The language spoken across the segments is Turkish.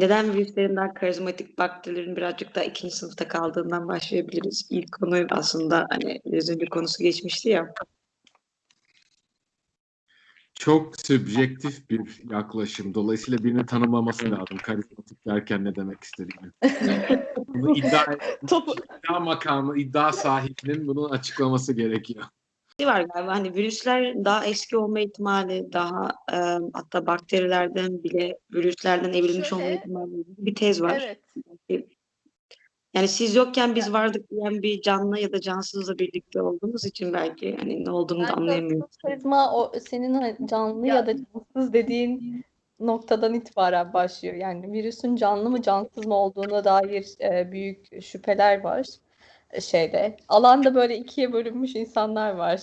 Neden virüslerin daha karizmatik, bakterilerin birazcık daha ikinci sınıfta kaldığından başlayabiliriz. İlk konu aslında hani biraz önce konusu geçmişti ya. Çok subjektif bir yaklaşım. Dolayısıyla birini tanımlaması lazım. Karizmatik derken ne demek istediğini. Bunu iddia, Topu, iddia makamı, iddia sahibinin bunu açıklaması gerekiyor. Şey var galiba hani virüsler daha eski olma ihtimali daha e, hatta bakterilerden bile virüslerden evrilmiş olma Şöyle- ihtimali gibi bir tez var. evet. Yani siz yokken biz vardık diyen bir canlı ya da cansızla birlikte olduğumuz için belki hani ne olduğunu da anlayamıyoruz. karizma o senin hani canlı Ya- ya da cansız dediğin noktadan itibaren başlıyor. Yani virüsün canlı mı cansız mı olduğuna dair e, büyük şüpheler var şeyde. Alanda böyle ikiye bölünmüş insanlar var.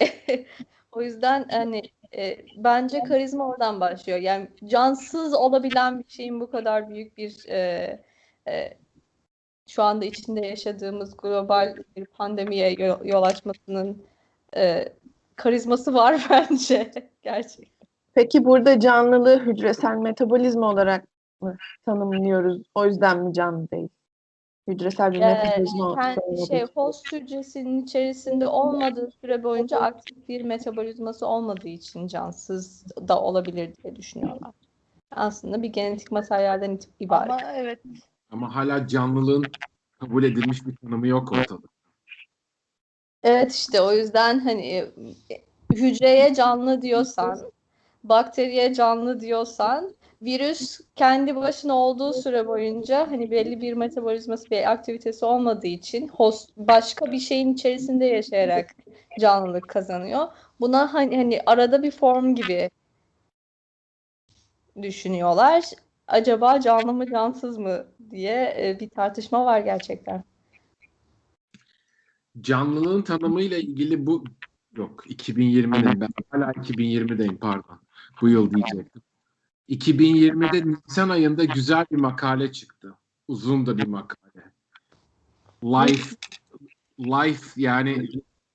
O yüzden hani e, bence karizma oradan başlıyor. Yani cansız olabilen bir şeyin bu kadar büyük bir e, e, şu anda içinde yaşadığımız global bir pandemiye yol, açmasının e, karizması var bence gerçekten. Peki burada canlılığı hücresel metabolizma olarak mı tanımlıyoruz? O yüzden mi canlı değil? Hücresel bir Ee, metabolizma kendi olsa şey host hücresinin içerisinde olmadığı süre boyunca aktif bir metabolizması olmadığı için cansız da olabilir diye düşünüyorlar. Aslında bir genetik materyalden ibaret. Ama evet Ama hala canlılığın kabul edilmiş bir tanımı yok ortada. Evet işte o yüzden hani e, hücreye canlı diyorsan, bakteriye canlı diyorsan, virüs kendi başına olduğu süre boyunca hani belli bir metabolizması, bir aktivitesi olmadığı için host başka bir şeyin içerisinde yaşayarak canlılık kazanıyor. Buna hani, hani arada bir form gibi düşünüyorlar. Acaba canlı mı cansız mı diye e, bir tartışma var gerçekten. Canlılığın tanımıyla ilgili bu yok 2020'de ben hala 2020'deyim pardon. Bu yıl diyecektim. 2020'de Nisan ayında güzel bir makale çıktı. Uzun da bir makale. Life Life yani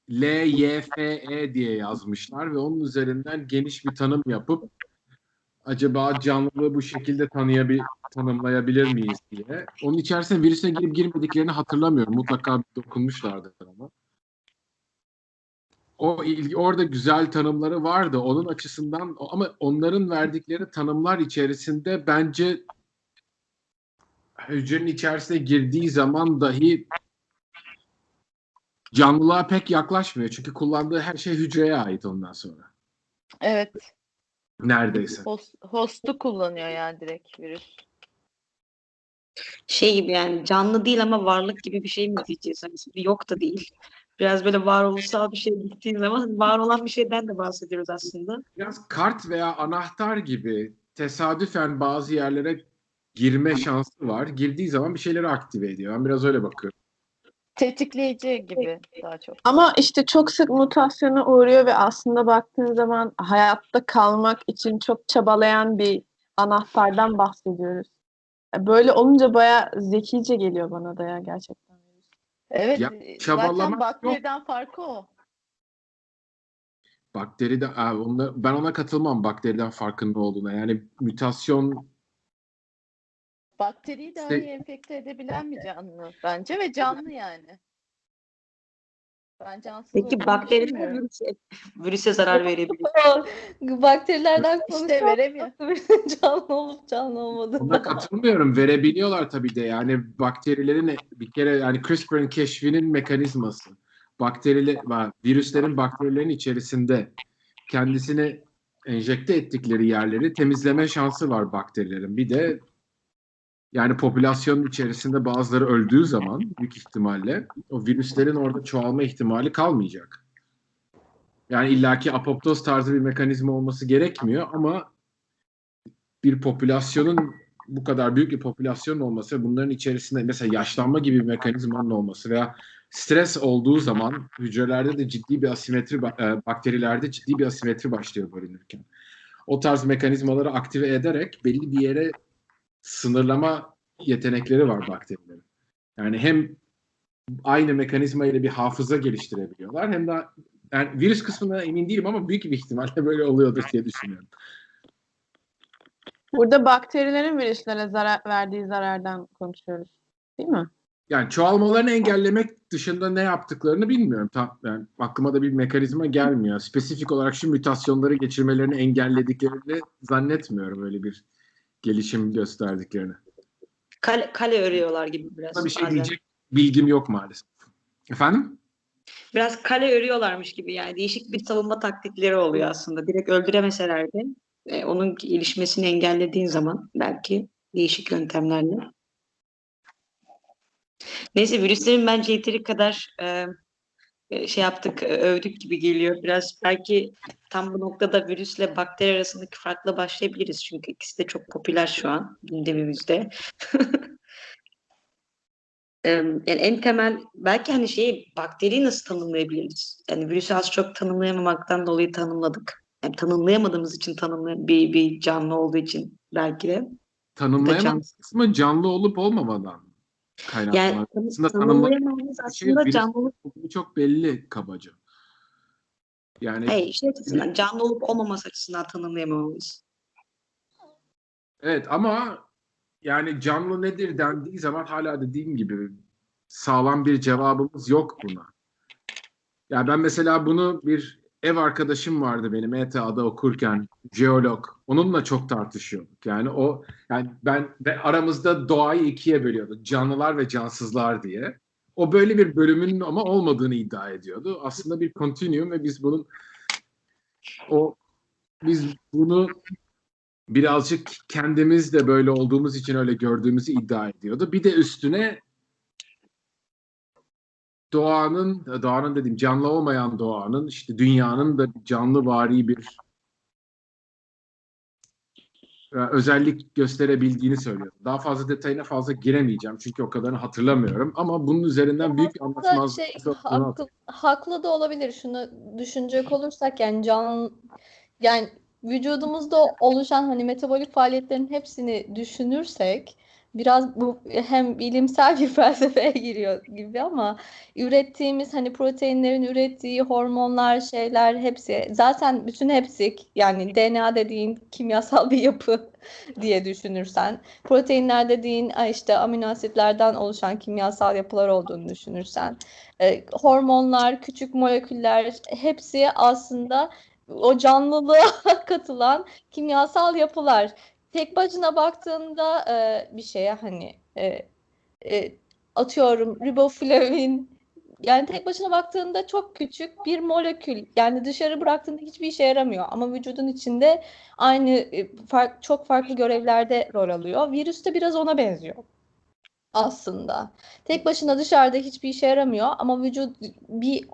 L Y F E diye yazmışlar ve onun üzerinden geniş bir tanım yapıp acaba canlılığı bu şekilde tanıyabil tanımlayabilir miyiz diye. Onun içerisine virüse girip girmediklerini hatırlamıyorum. Mutlaka dokunmuşlardır ama. O ilgi, orada güzel tanımları vardı. Onun açısından ama onların verdikleri tanımlar içerisinde bence hücrenin içerisine girdiği zaman dahi canlılığa pek yaklaşmıyor. Çünkü kullandığı her şey hücreye ait ondan sonra. evet Neredeyse. host, host'u kullanıyor yani direkt virüs. Şey gibi yani canlı değil ama varlık gibi bir şey mi diyeceğiz? Hani şimdi yok da değil. Biraz böyle varoluşsal bir şey gittiği zaman var olan bir şeyden de bahsediyoruz aslında. Biraz kart veya anahtar gibi tesadüfen bazı yerlere girme şansı var. Girdiği zaman bir şeyleri aktive ediyor. Ben biraz öyle bakıyorum. Tetikleyici gibi daha çok. Ama işte çok sık mutasyona uğruyor ve aslında baktığın zaman hayatta kalmak için çok çabalayan bir anahtardan bahsediyoruz. Böyle olunca bayağı zekice geliyor bana da ya gerçekten. Evet Ya, e, zaten yok. bakteriden farkı o. Bakteri de onda- ben ona katılmam bakteriden farkında olduğuna. Yani mutasyon Bakteriyi dahi Se- enfekte edebilen bir canlı bence ve canlı yani. Ben cansız Peki olduğunu bakteriler virüse, virüse zarar verebilir. Bakterilerden İşte veremiyor. canlı olup canlı olmadığını. ona katılmıyorum. Verebiliyorlar tabii de. Yani bakterilerin bir kere yani CRISPR'ın keşfinin mekanizması. Bakteriler, virüslerin bakterilerin içerisinde kendisini enjekte ettikleri yerleri temizleme şansı var bakterilerin. Bir de yani popülasyonun içerisinde bazıları öldüğü zaman büyük ihtimalle o virüslerin orada çoğalma ihtimali kalmayacak. Yani illaki apoptoz tarzı bir mekanizma olması gerekmiyor ama bir popülasyonun bu kadar büyük bir popülasyon olması bunların içerisinde mesela yaşlanma gibi bir mekanizmanın olması veya stres olduğu zaman hücrelerde de ciddi bir asimetri, e, bakterilerde ciddi bir asimetri başlıyor bölünürken. O tarz mekanizmaları aktive ederek belli bir yere sınırlama yetenekleri var bakterilerin. Yani hem aynı mekanizma ile bir hafıza geliştirebiliyorlar hem de yani virüs kısmına emin değilim ama büyük bir ihtimalle böyle oluyordur diye düşünüyorum. Burada bakterilerin virüslere zarar verdiği zarardan konuşuyoruz. Değil mi? Yani çoğalmalarını engellemek dışında ne yaptıklarını bilmiyorum. Tam, yani aklıma da bir mekanizma gelmiyor. Spesifik olarak şu mutasyonları geçirmelerini engellediklerini zannetmiyorum öyle bir gelişim gösterdiklerini. Kale, kale örüyorlar gibi biraz. Buna bir şey bazen. diyecek bilgim yok maalesef. Efendim? Biraz kale örüyorlarmış gibi yani değişik bir savunma taktikleri oluyor aslında. Direkt öldüremeseler de e, onun gelişmesini engellediğin zaman belki değişik yöntemlerle. Neyse virüslerin bence yeteri kadar e, e, şey yaptık, e, övdük gibi geliyor. Biraz belki tam bu noktada virüsle bakteri arasındaki farkla başlayabiliriz. Çünkü ikisi de çok popüler şu an gündemimizde. Em, Yani en temel belki hani şeyi bakteriyi nasıl tanımlayabiliriz? Yani virüsü az çok tanımlayamamaktan dolayı tanımladık. Yani tanımlayamadığımız için tanımlayan bir, bir canlı olduğu için belki de. Tanımlayamam can- kısmı canlı olup olmamadan kaynaklanan. Yani aslında şey aslında virüs- canlılık. Çok belli kabaca. Yani Hayır, şey açısından canlı olup olmaması açısından tanımlayamamamız. Evet ama yani canlı nedir dendiği zaman hala dediğim gibi sağlam bir cevabımız yok buna. Ya ben mesela bunu bir ev arkadaşım vardı benim ETA'da okurken jeolog. Onunla çok tartışıyorduk. Yani o yani ben ve aramızda doğayı ikiye bölüyordu. Canlılar ve cansızlar diye. O böyle bir bölümün ama olmadığını iddia ediyordu. Aslında bir continuum ve biz bunun o biz bunu birazcık kendimiz de böyle olduğumuz için öyle gördüğümüzü iddia ediyordu. Bir de üstüne doğanın, doğanın dediğim canlı olmayan doğanın, işte dünyanın da canlı vari bir özellik gösterebildiğini söylüyordu. Daha fazla detayına fazla giremeyeceğim çünkü o kadarını hatırlamıyorum. Ama bunun üzerinden büyük bir anlaşmazlık şey, haklı, haklı da olabilir. Şunu düşünecek olursak yani can yani vücudumuzda oluşan hani metabolik faaliyetlerin hepsini düşünürsek biraz bu hem bilimsel bir felsefeye giriyor gibi ama ürettiğimiz hani proteinlerin ürettiği hormonlar şeyler hepsi zaten bütün hepsi yani DNA dediğin kimyasal bir yapı diye düşünürsen proteinler dediğin işte amino asitlerden oluşan kimyasal yapılar olduğunu düşünürsen e, hormonlar, küçük moleküller hepsi aslında o canlılığa katılan kimyasal yapılar. Tek başına baktığında e, bir şeye hani e, e, atıyorum riboflavin yani tek başına baktığında çok küçük bir molekül. Yani dışarı bıraktığında hiçbir işe yaramıyor ama vücudun içinde aynı e, fark, çok farklı görevlerde rol alıyor. Virüs de biraz ona benziyor aslında. Tek başına dışarıda hiçbir işe yaramıyor ama vücut bir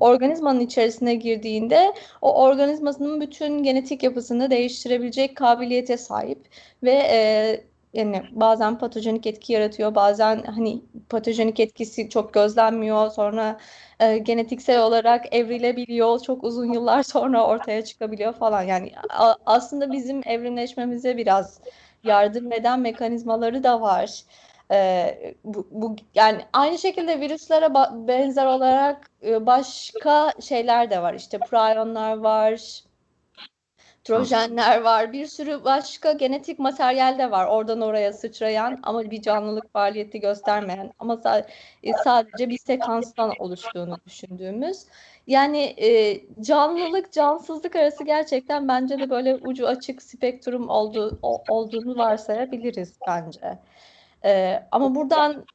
organizmanın içerisine girdiğinde o organizmasının bütün genetik yapısını değiştirebilecek kabiliyete sahip ve e, yani bazen patojenik etki yaratıyor, bazen hani patojenik etkisi çok gözlenmiyor, sonra e, genetiksel olarak evrilebiliyor, çok uzun yıllar sonra ortaya çıkabiliyor falan. Yani a- aslında bizim evrimleşmemize biraz yardım eden mekanizmaları da var. Ee, bu, bu yani aynı şekilde virüslere ba- benzer olarak e, başka şeyler de var. İşte prionlar var, trojenler var, bir sürü başka genetik materyal de var. Oradan oraya sıçrayan ama bir canlılık faaliyeti göstermeyen ama e, sadece bir sekanstan oluştuğunu düşündüğümüz. Yani e, canlılık, cansızlık arası gerçekten bence de böyle ucu açık spektrum olduğu, olduğunu varsayabiliriz bence. Ee, ama buradan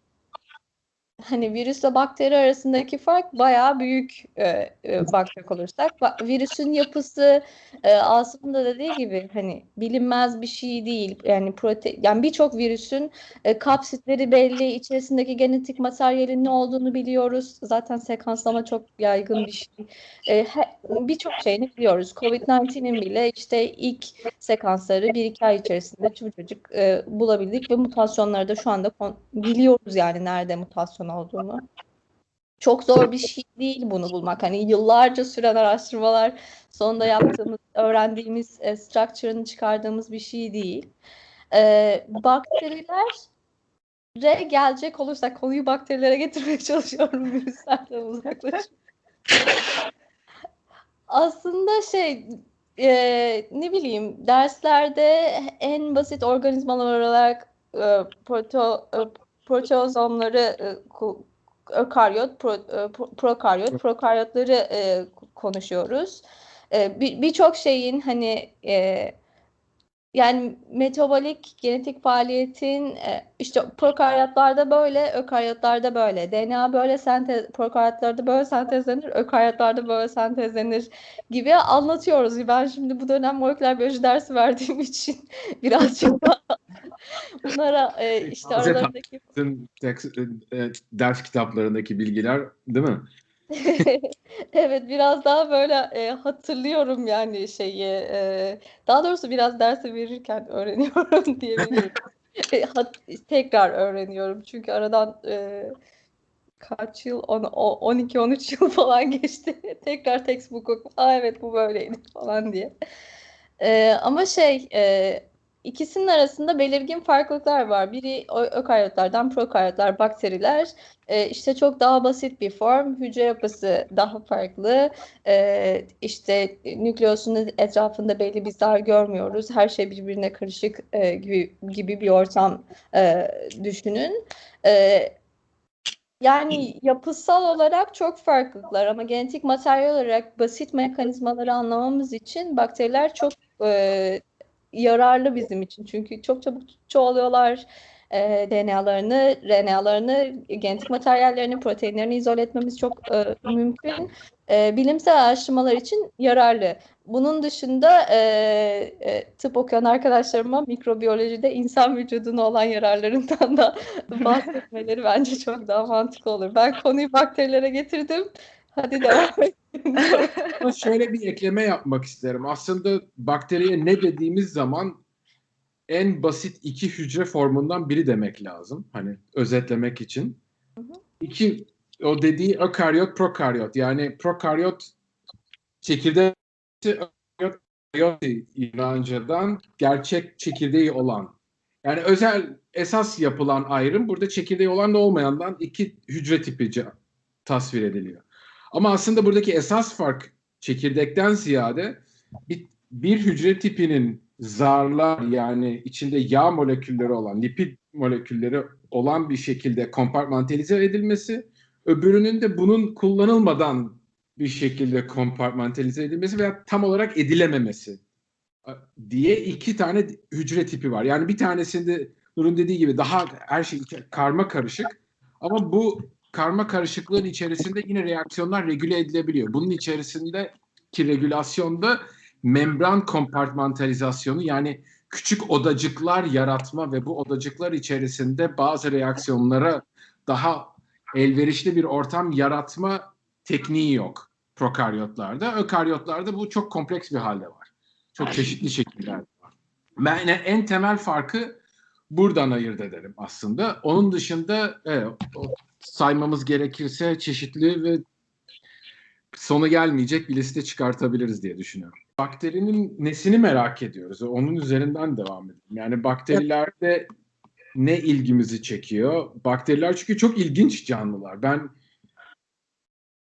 hani virüsle bakteri arasındaki fark bayağı büyük e, e, bakacak olursak. Ba- virüsün yapısı e, Asım'ın dediği gibi hani bilinmez bir şey değil. Yani prote yani birçok virüsün e, kapsitleri belli, içerisindeki genetik materyalin ne olduğunu biliyoruz. Zaten sekanslama çok yaygın bir şey. E, birçok şeyini biliyoruz. Covid-19'in bile işte ilk sekansları bir iki ay içerisinde çocuk e, bulabildik ve mutasyonları da şu anda biliyoruz yani nerede mutasyon olduğunu. Çok zor bir şey değil bunu bulmak. Hani yıllarca süren araştırmalar sonunda yaptığımız, öğrendiğimiz e, structure'ını çıkardığımız bir şey değil. E, bakterilere gelecek olursak konuyu bakterilere getirmeye çalışıyorum virüslerden uzaklaşıp. Aslında şey e, ne bileyim derslerde en basit organizmalar olarak e, proto, e, protozomları e, ökaryot, pro, e, pro- prokaryot, prokaryotları e, konuşuyoruz. E, bir- Birçok şeyin hani e, yani metabolik genetik faaliyetin e, işte prokaryotlarda böyle, ökaryotlarda böyle. DNA böyle sentez, prokaryotlarda böyle sentezlenir, ökaryotlarda böyle sentezlenir gibi anlatıyoruz. Ben şimdi bu dönem moleküler biyoloji dersi verdiğim için birazcık daha bunlara e, işte aralarındaki tekst- e, ders kitaplarındaki bilgiler değil mi? Evet biraz daha böyle e, hatırlıyorum yani şeyi e, daha doğrusu biraz dersi verirken öğreniyorum diyebilirim. E, hat- tekrar öğreniyorum çünkü aradan e, kaç yıl 12-13 yıl falan geçti. Tekrar textbook okup aa evet bu böyleydi falan diye. E, ama şey e, ikisinin arasında belirgin farklılıklar var. Biri ökaryotlardan prokaryotlar, bakteriler. E, işte çok daha basit bir form, hücre yapısı daha farklı. E, işte nükleosun etrafında belli bir zar görmüyoruz. Her şey birbirine karışık e, gibi gibi bir ortam e, düşünün. E, yani yapısal olarak çok farklılıklar ama genetik materyal olarak basit mekanizmaları anlamamız için bakteriler çok e, yararlı bizim için. Çünkü çok çabuk çoğalıyorlar. E, DNA'larını, RNA'larını, genetik materyallerini, proteinlerini izole etmemiz çok e, mümkün. E, bilimsel araştırmalar için yararlı. Bunun dışında e, e, tıp okuyan arkadaşlarıma mikrobiyolojide insan vücuduna olan yararlarından da bahsetmeleri bence çok daha mantıklı olur. Ben konuyu bakterilere getirdim. Hadi devam. Ama şöyle bir ekleme yapmak isterim. Aslında bakteriye ne dediğimiz zaman en basit iki hücre formundan biri demek lazım. Hani özetlemek için. İki o dediği ökaryot, prokaryot. Yani prokaryot çekirdeği İrancadan gerçek çekirdeği olan. Yani özel esas yapılan ayrım burada çekirdeği olan da olmayandan iki hücre tipi tasvir ediliyor. Ama aslında buradaki esas fark çekirdekten ziyade bir, bir hücre tipinin zarlar yani içinde yağ molekülleri olan, lipid molekülleri olan bir şekilde kompartmantalize edilmesi, öbürünün de bunun kullanılmadan bir şekilde kompartmantalize edilmesi veya tam olarak edilememesi diye iki tane hücre tipi var. Yani bir tanesinde Nur'un dediği gibi daha her şey karma karışık ama bu karma karışıklığın içerisinde yine reaksiyonlar regüle edilebiliyor. Bunun içerisindeki regülasyonda membran kompartmantalizasyonu yani küçük odacıklar yaratma ve bu odacıklar içerisinde bazı reaksiyonlara daha elverişli bir ortam yaratma tekniği yok prokaryotlarda. Ökaryotlarda bu çok kompleks bir halde var. Çok çeşitli şekillerde var. Ben en temel farkı buradan ayırt ederim aslında. Onun dışında evet, saymamız gerekirse çeşitli ve sonu gelmeyecek bir liste çıkartabiliriz diye düşünüyorum. Bakterinin nesini merak ediyoruz. Onun üzerinden devam edelim. Yani bakterilerde ne ilgimizi çekiyor? Bakteriler çünkü çok ilginç canlılar. Ben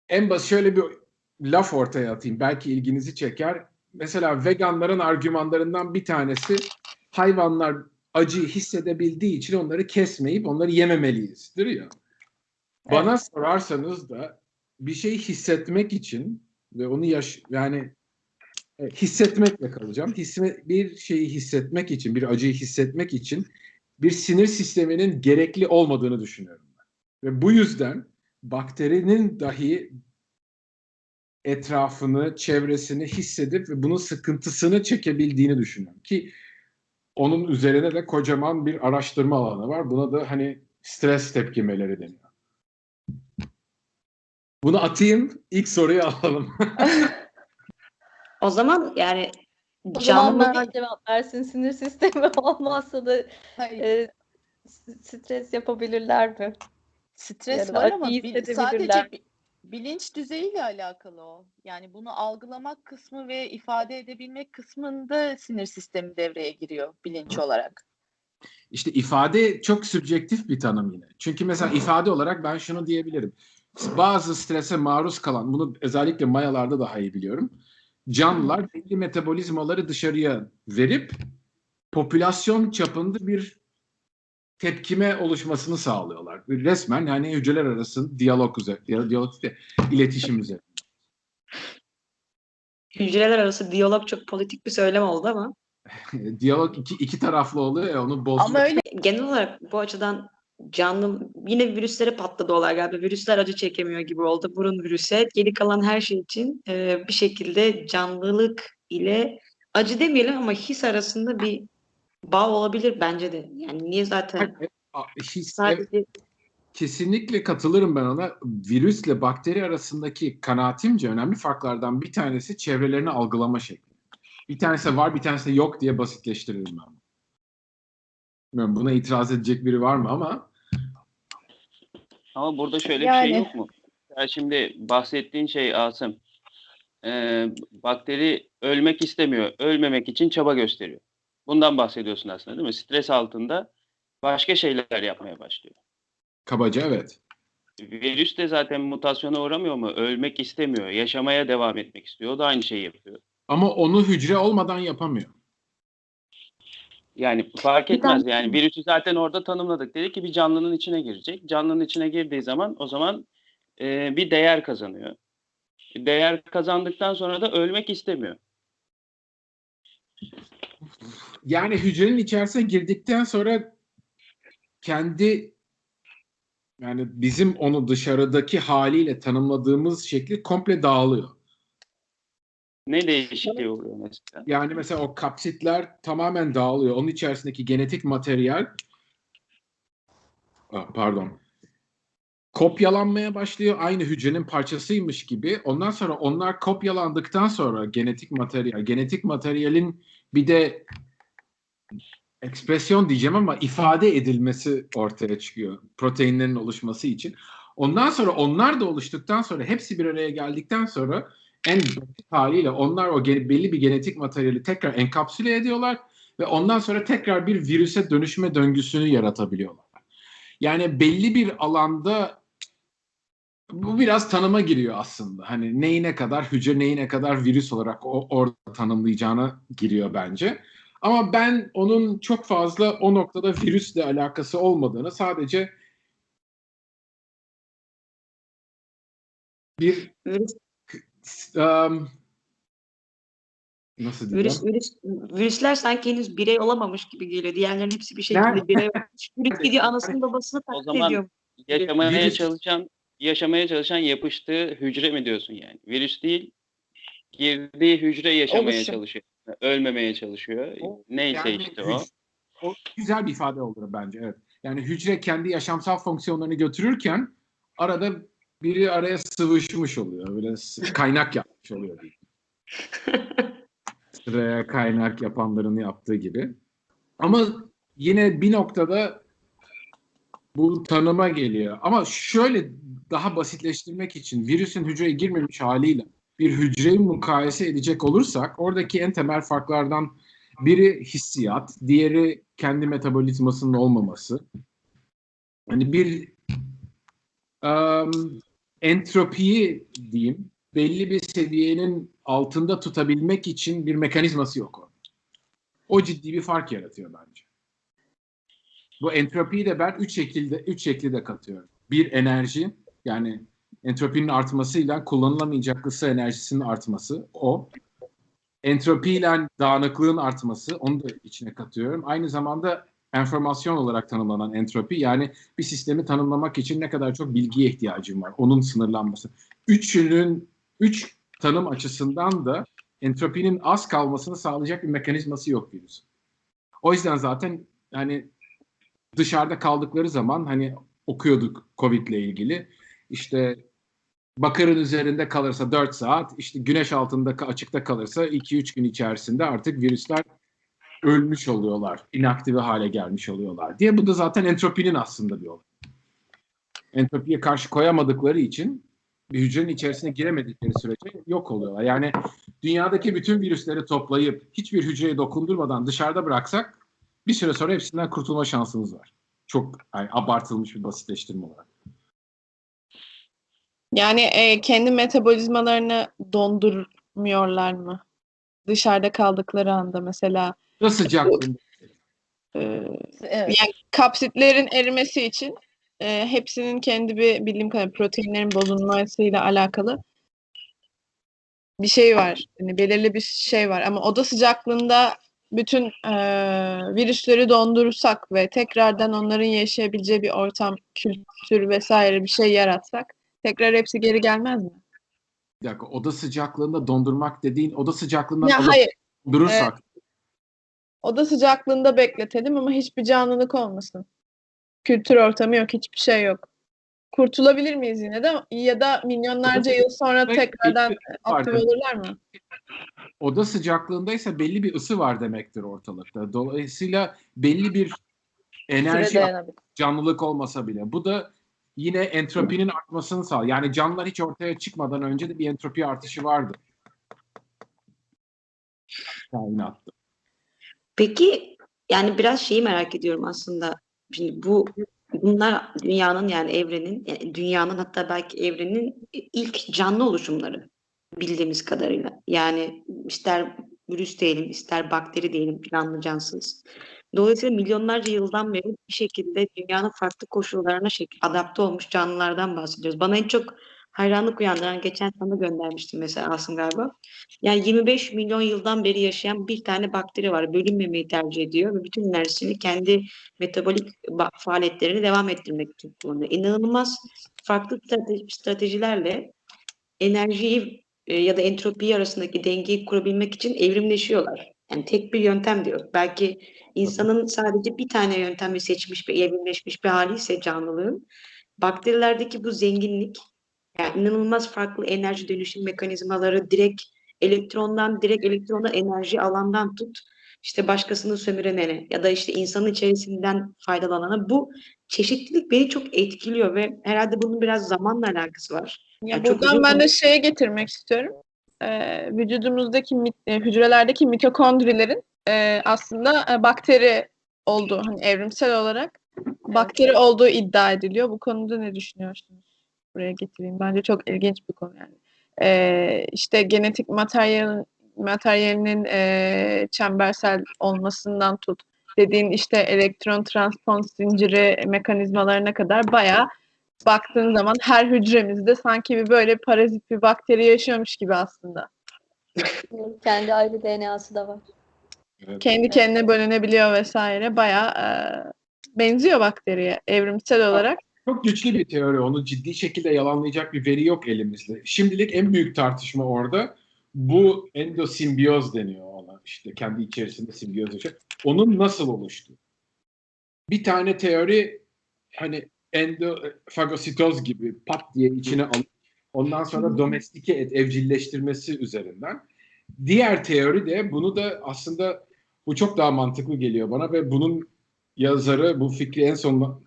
en basit şöyle bir laf ortaya atayım. Belki ilginizi çeker. Mesela veganların argümanlarından bir tanesi hayvanlar acıyı hissedebildiği için onları kesmeyip onları yememeliyizdir ya. Bana sorarsanız da bir şeyi hissetmek için ve onu yaş yani e, hissetmekle kalacağım. Hisme, bir şeyi hissetmek için, bir acıyı hissetmek için bir sinir sisteminin gerekli olmadığını düşünüyorum ben. Ve bu yüzden bakterinin dahi etrafını, çevresini hissedip ve bunun sıkıntısını çekebildiğini düşünüyorum. Ki onun üzerine de kocaman bir araştırma alanı var. Buna da hani stres tepkimeleri deniyor. Bunu atayım, ilk soruyu alalım. O zaman yani O canlı zaman cevap versin. Sinir sistemi olmazsa da Hayır. e, stres yapabilirler mi? Stres Ya da var ama hissedebilirler. sadece bi- bilinç düzeyiyle alakalı o. Yani bunu algılamak kısmı ve ifade edebilmek kısmında sinir sistemi devreye giriyor bilinç olarak. İşte ifade çok sübjektif bir tanım yine. Çünkü mesela ifade olarak ben şunu diyebilirim. Bazı strese maruz kalan, bunu özellikle mayalarda daha iyi biliyorum. canlılar belli metabolizmaları dışarıya verip popülasyon çapında bir tepkime oluşmasını sağlıyorlar. Resmen yani hücreler arası diyalog üzerine, diyalog de iletişim üzerine. Hücreler arası diyalog çok politik bir söylem oldu ama diyalog iki, iki taraflı oluyor ya onu bozmak. Ama öyle genel olarak bu açıdan canlı yine virüslere patladı olay galiba. Virüsler acı çekemiyor gibi oldu. Burun virüse. Geri kalan her şey için e, bir şekilde canlılık ile acı demeyelim ama his arasında bir bağ olabilir bence de. Yani niye zaten evet, sadece kesinlikle katılırım ben ona. Virüsle bakteri arasındaki kanaatimce önemli farklardan bir tanesi çevrelerini algılama şekli. Bir tanesi var bir tanesi yok diye basitleştiririm ben. Bilmiyorum, buna itiraz edecek biri var mı ama Ama burada şöyle bir Yani. şey yok mu? Ya şimdi bahsettiğin şey Asım. Ee, bakteri ölmek istemiyor. Ölmemek için çaba gösteriyor. Bundan bahsediyorsun aslında değil mi? Stres altında başka şeyler yapmaya başlıyor. kabaca evet. Virüs de zaten mutasyona uğramıyor mu? Ölmek istemiyor. Yaşamaya devam etmek istiyor. O da aynı şeyi yapıyor. Ama onu hücre olmadan yapamıyor. Yani fark etmez. Yani virüsü zaten orada tanımladık. Dedik ki bir canlının içine girecek. Canlının içine girdiği zaman o zaman e, bir değer kazanıyor. Değer kazandıktan sonra da ölmek istemiyor. Yani hücrenin içerisine girdikten sonra kendi yani bizim onu dışarıdaki haliyle tanımladığımız şekli komple dağılıyor. Ne değişikliği oluyor mesela? Yani mesela o kapsitler tamamen dağılıyor. Onun içerisindeki genetik materyal pardon. Kopyalanmaya başlıyor. Aynı hücrenin parçasıymış gibi. Ondan sonra onlar kopyalandıktan sonra genetik materyal, genetik materyalin bir de ekspresyon diyeceğim ama ifade edilmesi ortaya çıkıyor. Proteinlerin oluşması için. Ondan sonra onlar da oluştuktan sonra hepsi bir araya geldikten sonra en basit haliyle onlar o belli bir genetik materyali tekrar enkapsüle ediyorlar ve ondan sonra tekrar bir virüse dönüşme döngüsünü yaratabiliyorlar. Yani belli bir alanda bu biraz tanıma giriyor aslında. Hani neyi ne kadar hücre neyi ne kadar virüs olarak o, orada tanımlayacağına giriyor bence. Ama ben onun çok fazla o noktada virüsle alakası olmadığını sadece bir virüs, um, nasıl diyeyim? virüs, virüs, virüsler sanki henüz birey olamamış gibi geliyor. Diğerlerin hepsi bir şekilde birey olmuş. Virüs gidiyor anasını babasını O taklit zaman- ediyor. Yaşamaya Virüs- çalışan yaşamaya çalışan yapıştığı hücre mi diyorsun yani? Virüs değil. Girdiği hücre yaşamaya Oluşum. çalışıyor. Ölmemeye çalışıyor. O- Neyse Yani işte o. o güzel bir ifade olur bence evet. Yani hücre kendi yaşamsal fonksiyonlarını götürürken arada biri araya sıvışmış oluyor. Böyle kaynak yapmış oluyor diyeyim. Sıraya kaynak yapanların yaptığı gibi. Ama yine bir noktada bu tanıma geliyor. Ama şöyle daha basitleştirmek için virüsün hücreye girmemiş haliyle bir hücreyi mukayese edecek olursak oradaki en temel farklardan biri hissiyat, diğeri kendi metabolizmasının olmaması. Hani bir em, entropiyi diyeyim belli bir seviyenin altında tutabilmek için bir mekanizması yok. O ciddi bir fark yaratıyor bence. Bu entropiyi de ben üç şekilde üç şekilde katıyorum. Bir enerji yani entropinin artmasıyla kullanılamayacak ısı enerjisinin artması o entropiyle dağınıklığın artması onu da içine katıyorum. Aynı zamanda enformasyon olarak tanımlanan entropi yani bir sistemi tanımlamak için ne kadar çok bilgiye ihtiyacım var. Onun sınırlanması. Üçünün üç tanım açısından da entropinin az kalmasını sağlayacak bir mekanizması yok virüs. O yüzden zaten hani dışarıda kaldıkları zaman hani okuyorduk Covid ile ilgili. İşte bakırın üzerinde kalırsa 4 saat, işte güneş altında açıkta kalırsa 2-3 gün içerisinde artık virüsler ölmüş oluyorlar, inaktive hale gelmiş oluyorlar diye. Bu da zaten entropinin aslında bir olay. Entropiye karşı koyamadıkları için bir hücrenin içerisine giremedikleri sürece yok oluyorlar. Yani dünyadaki bütün virüsleri toplayıp hiçbir hücreye dokundurmadan dışarıda bıraksak bir süre sonra hepsinden kurtulma şansımız var. Çok yani abartılmış bir basitleştirme olarak. Yani e, kendi metabolizmalarını dondur yaşayamıyorlar mı? Dışarıda kaldıkları anda mesela Da sıcaklığında. e, Evet. yani kapsitlerin erimesi için e, hepsinin kendi bir bildiğim kadarıyla proteinlerin bozulmasıyla alakalı bir şey var. Yani belirli bir şey var ama oda sıcaklığında bütün e, virüsleri dondurursak ve tekrardan onların yaşayabileceği bir ortam, kültür vesaire bir şey yaratsak tekrar hepsi geri gelmez mi? Bir dakika oda sıcaklığında dondurmak dediğin oda sıcaklığından Ya hayır, dondurursak oda sıcaklığında bekletelim ama hiçbir canlılık olmasın. Kültür ortamı yok, hiçbir şey yok. Kurtulabilir miyiz yine de ya da milyonlarca yıl sonra tekrardan Pardon. olurlar mı? oda sıcaklığındaysa belli bir ısı var demektir ortalıkta. Dolayısıyla belli bir enerji canlılık olmasa bile. Bu da yine entropinin artmasını sağlar. Yani canlılar hiç ortaya çıkmadan önce de bir entropi artışı vardı. Kainatta. Peki yani biraz şeyi merak ediyorum aslında. Şimdi bu bunlar dünyanın yani evrenin yani dünyanın hatta belki evrenin ilk canlı oluşumları bildiğimiz kadarıyla. Yani ister virüs diyelim, ister bakteri diyelim planlı cansız. Dolayısıyla milyonlarca yıldan beri bir şekilde dünyanın farklı koşullarına şekil, adapte olmuş canlılardan bahsediyoruz. Bana en çok hayranlık uyandıran geçen sana göndermiştim mesela Asım galiba. Yani 25 milyon yıldan beri yaşayan bir tane bakteri var. Bölünmemeyi tercih ediyor ve bütün enerjisini kendi metabolik faaliyetlerini devam ettirmek için kullanıyor. İnanılmaz farklı strate- stratejilerle enerjiyi e, ya da entropiyi arasındaki dengeyi kurabilmek için evrimleşiyorlar. Yani tek bir yöntem diyor. Belki insanın sadece bir tane yöntemi seçmiş ve evrimleşmiş bir hali ise canlılığın bakterilerdeki bu zenginlik yani inanılmaz farklı enerji dönüşüm mekanizmaları direkt elektrondan direkt elektrona enerji alandan tut işte başkasını sömürene ya da işte insanın içerisinden faydalanana bu çeşitlilik beni çok etkiliyor ve herhalde bunun biraz zamanla alakası var. Ya Ya çok buradan ben de şeye getirmek istiyorum. Ee, vücudumuzdaki e, hücrelerdeki mitokondrilerin e, aslında e, bakteri olduğu, hani evrimsel olarak bakteri olduğu iddia ediliyor. Bu konuda ne düşünüyorsunuz? Buraya getireyim. Bence çok ilginç bir konu yani. Ee, işte genetik materyal materyalinin e, çembersel olmasından tut dediğin işte elektron transpons zinciri mekanizmalarına kadar bayağı baktığın zaman her hücremizde sanki bir böyle parazit bir bakteri yaşıyormuş gibi aslında. Kendi ayrı DNA'sı da var. Kendi kendine bölünebiliyor vesaire. Bayağı e, benziyor bakteriye evrimsel olarak. Çok güçlü bir teori. Onu ciddi şekilde yalanlayacak bir veri yok elimizde. Şimdilik en büyük tartışma orada bu endosimbiyoz deniyor ona. İşte kendi içerisinde simbiyoz yaşıyor. Onun nasıl oluştu? Bir tane teori hani endofagositoz gibi pat diye içine alıp ondan sonra domestike et, evcilleştirmesi üzerinden. Diğer teori de bunu da aslında bu çok daha mantıklı geliyor bana ve bunun yazarı bu fikri en son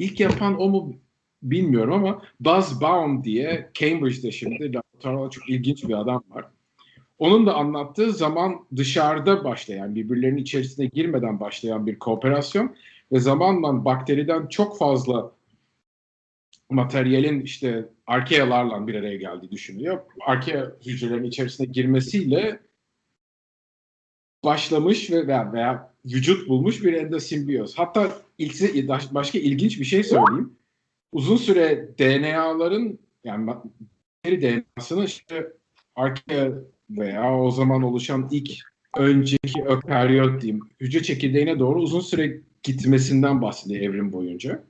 ilk yapan o mu bilmiyorum ama Buzz Baum diye Cambridge'de şimdi laboratuvarda çok ilginç bir adam var. Onun da anlattığı zaman dışarıda başlayan, birbirlerinin içerisine girmeden başlayan bir kooperasyon ve zamanla bakteriden çok fazla materyalin işte arkealarla bir araya geldiği düşünülüyor. Arkea hücrelerin içerisine girmesiyle başlamış ve veya, veya vücut bulmuş bir endosimbiyoz. Hatta ilk, başka ilginç bir şey söyleyeyim. Uzun süre DNA'ların yani bakteri DNA'sını işte arkea veya o zaman oluşan ilk önceki ökaryot diyeyim hücre çekirdeğine doğru uzun süre gitmesinden bahsediyor evrim boyunca.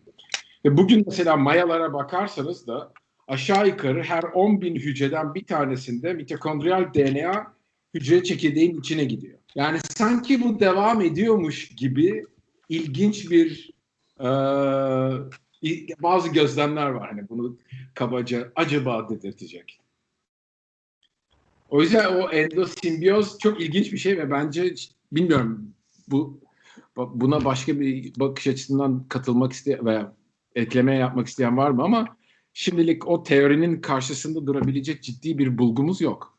Ve bugün mesela mayalara bakarsanız da aşağı yukarı her 10 bin hücreden bir tanesinde mitokondriyal DNA hücre çekirdeğin içine gidiyor. Yani sanki bu devam ediyormuş gibi ilginç bir e, bazı gözlemler var. Hani bunu kabaca acaba dedirtecek. O yüzden o endosimbiyoz çok ilginç bir şey ve bence bilmiyorum bu buna başka bir bakış açısından katılmak isteyen veya ekleme yapmak isteyen var mı ama şimdilik o teorinin karşısında durabilecek ciddi bir bulgumuz yok.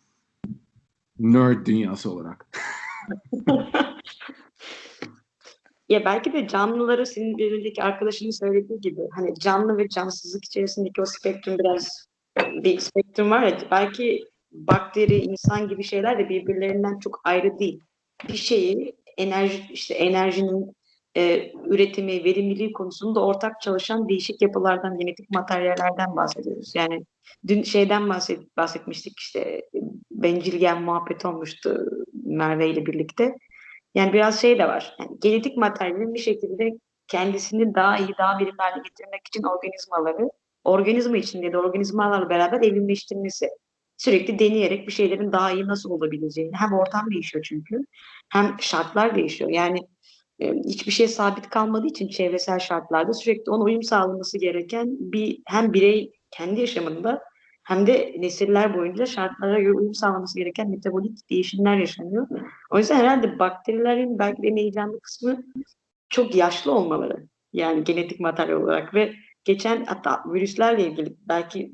Nerd dünyası olarak. Ya belki de canlıları senin birindeki arkadaşının söylediği gibi hani canlı ve cansızlık içerisindeki o spektrum biraz bir spektrum var ya belki bakteri, insan gibi şeyler de birbirlerinden çok ayrı değil. Bir şeyi enerji işte enerjinin e, üretimi, verimliliği konusunda ortak çalışan değişik yapılardan, genetik materyallerden bahsediyoruz. Yani dün şeyden bahset, bahsetmiştik işte bencil gen muhabbet olmuştu Merve ile birlikte. Yani biraz şey de var. Yani genetik materyalin bir şekilde kendisini daha iyi, daha verimli hale getirmek için organizmaları, organizma içinde da organizmalarla beraber evrimleştirmesi. Sürekli deneyerek bir şeylerin daha iyi nasıl olabileceğini. Hem ortam değişiyor çünkü, hem şartlar değişiyor. Yani hiçbir şey sabit kalmadığı için çevresel şartlarda sürekli ona uyum sağlaması gereken bir hem birey kendi yaşamında hem de nesiller boyunca şartlara göre uyum sağlaması gereken metabolik değişimler yaşanıyor. O yüzden herhalde bakterilerin belki de en heyecanlı kısmı çok yaşlı olmaları. Yani genetik materyal olarak ve geçen hatta virüslerle ilgili belki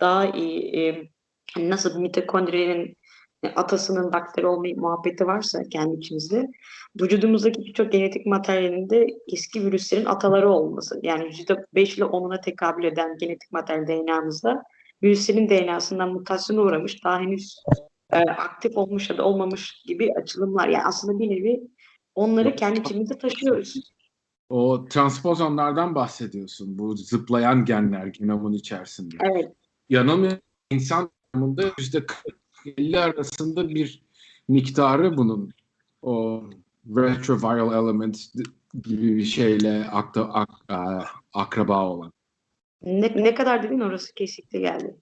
daha iyi nasıl mitokondrinin atasının bakteri olma muhabbeti varsa kendi içimizde vücudumuzdaki birçok genetik materyalin de eski virüslerin ataları olması. Yani %5 ile 10'una tekabül eden genetik materyal DNA'mızda virüslerin DNA'sından mutasyona uğramış, daha henüz e, aktif olmuş ya da olmamış gibi açılımlar. Yani aslında bir nevi onları kendi içimizde taşıyoruz. O transpozonlardan bahsediyorsun. Bu zıplayan genler genomun içerisinde. Evet. Yanılmıyorsam insan genomunda yüzde 50 arasında bir miktarı bunun o retroviral element gibi bir şeyle akta, ak, a- akraba olan. Ne, ne kadar dedin orası kesikli geldi.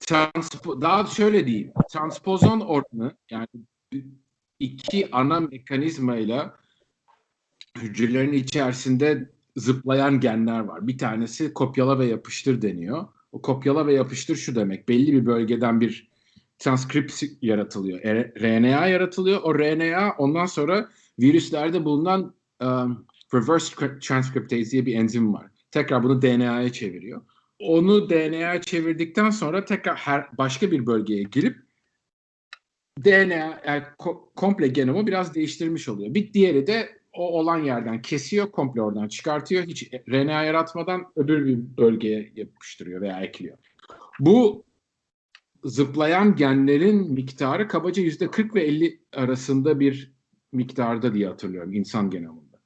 Transpo, daha şöyle diyeyim. Transpozon oranı yani iki ana mekanizmayla hücrelerin içerisinde zıplayan genler var. Bir tanesi kopyala ve yapıştır deniyor. O kopyala ve yapıştır şu demek. Belli bir bölgeden bir transkript yaratılıyor. E- RNA yaratılıyor. O RNA ondan sonra virüslerde bulunan um, reverse tra- transcriptase diye bir enzim var. Tekrar bunu DNA'ya çeviriyor. Onu DNA'ya çevirdikten sonra tekrar her başka bir bölgeye girip DNA yani ko- komple genomu biraz değiştirmiş oluyor. Bir diğeri de o olan yerden kesiyor, komple oradan çıkartıyor. Hiç RNA yaratmadan öbür bir bölgeye yapıştırıyor veya ekliyor. Bu zıplayan genlerin miktarı kabaca yüzde 40 ve 50 arasında bir miktarda diye hatırlıyorum insan genomunda.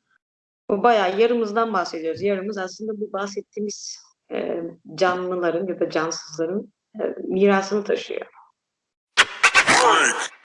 Bu bayağı yarımızdan bahsediyoruz. Yarımız aslında bu bahsettiğimiz e, canlıların ya da cansızların e, mirasını taşıyor.